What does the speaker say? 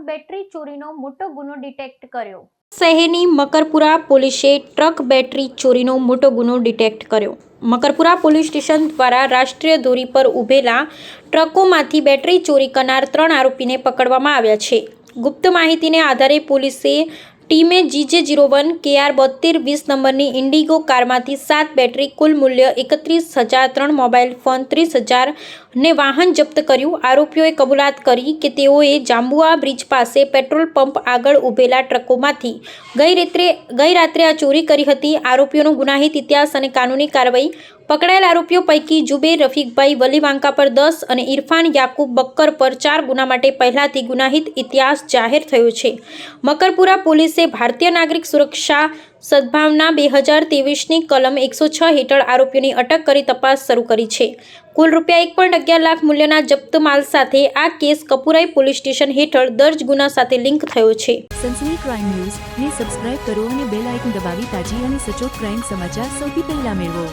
Battery ચોરીનો મોટો ગુનો ડિટેક્ટ કર્યો. શહેરની મકરપુરા પોલીસે ટ્રક બેટરી ચોરીનો મોટો ગુનો ડિટેક્ટ કર્યો. મકરપુરા પોલીસ સ્ટેશન દ્વારા રાષ્ટ્રીય ધોરી પર ઊભેલા ટ્રકોમાંથી બેટરી ચોરી કરનાર ત્રણ આરોપીને પકડવામાં આવ્યા છે. ગુપ્ત માહિતીને આધારે પોલીસે ટીમે જીજે જીરો વન, કેઆર બોતેર વીસ નંબરની ઇન્ડિગો કારમાંથી સાત બેટરી, કુલ મૂલ્ય એકત્રીસ હજાર ત્રણ, મોબાઈલ ફોન ત્રીસ હજાર ને વાહન જપ્ત કર્યું. આરોપીઓએ કબૂલાત કરી કે તેઓએ જાંબુઆ બ્રિજ પાસે પેટ્રોલ પંપ આગળ ઊભેલા ટ્રકોમાંથી ગઈ રાત્રે ગઈ રાત્રે આ ચોરી કરી હતી. આરોપીઓનો ગુનાહિત ઇતિહાસ અને કાનૂની કાર્યવાહી પકડાયેલ આરોપીઓ પૈકી જુબેર, રફીકભાઈ, વલી વાંકા પર દસ અને ઇરફાન યાકુબ બક્કર પર ચાર ગુના માટે પહેલાથી ગુનાહિત ઇતિહાસ જાહેર થયો છે. મકરપુરા પોલીસે ભારતીય નાગરિક સુરક્ષા સદભાવના બે હજાર ત્રેવીસની કલમ એકસો છ હેઠળ આરોપીઓની અટક કરી તપાસ શરૂ કરી છે. કુલ રૂપિયા એક પોઈન્ટ અગિયાર લાખ મૂલ્યના જપ્ત માલ સાથે આ કેસ કપુરાઈ પોલીસ સ્ટેશન હેઠળ દર્જ ગુના સાથે લિંક થયો છે. સનસની ક્રાઇમ ન્યૂઝ ને સબસ્ક્રાઇબ કરો અને બેલ આઇકન દબાવી તાજી અને સચોટ ક્રાઇમ સમાચાર સૌથી પહેલા મેળવો.